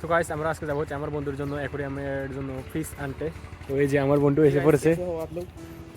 তো গাইস আমরা আজকে যাব হচ্ছে আমার বন্ধুর জন্য অ্যাকোরিয়ামের জন্য ফিস আনতে। তো এই যে আমার বন্ধু এসে পড়েছে।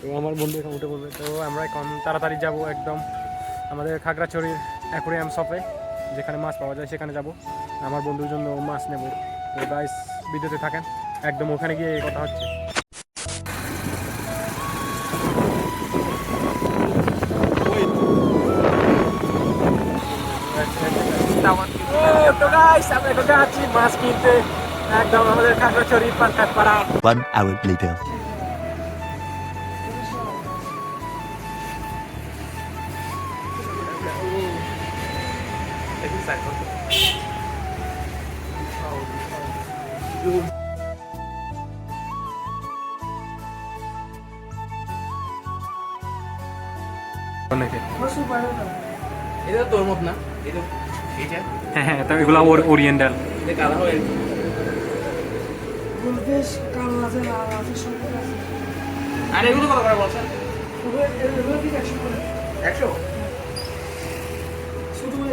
তো আমার বন্ধু এখন উঠে পড়বে। তো আমরা এখন তাড়াতাড়ি যাব একদম আমাদের খাগড়াছড়ির অ্যাকোরিয়াম শপে, যেখানে মাছ পাওয়া যায়, সেখানে যাব। আমার বন্ধুর জন্য মাছ নেব। তো গাইস ভিডিওতে থাকেন। একদম ওখানে গিয়ে কথা হচ্ছে। তো গাইস আমরা এখন যাচ্ছি মাছ কিনতে। একদম আমাদের খাগড়াছড়ি পানকাট পাড়া One hour later. অনেকে। এটা তোর মত না এটা হ্যাঁ হ্যাঁ তো এগুলো ওরিয়েন্টাল এটা গাপ গুলবেশ কাল আছে লাল আছে সব আছে। আর এগুলো কত করে বলছেন? একশো করে? একশো? শুধু করে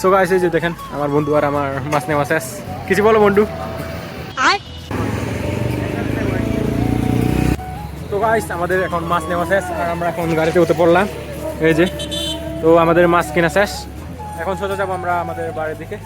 সো গাইস এই যে দেখেন আমার বন্ধু আর আমার মাছ নেওয়া শেষ কিছু বলো বন্ধু। তো গাইস আমাদের এখন মাছ নেওয়া শেষ আর আমরা এখন গাড়িতে উঠে পড়লাম। এই যে তো আমাদের মাছ কেনা শেষ। এখন সোজা যাব আমরা আমাদের বাড়ির দিকে।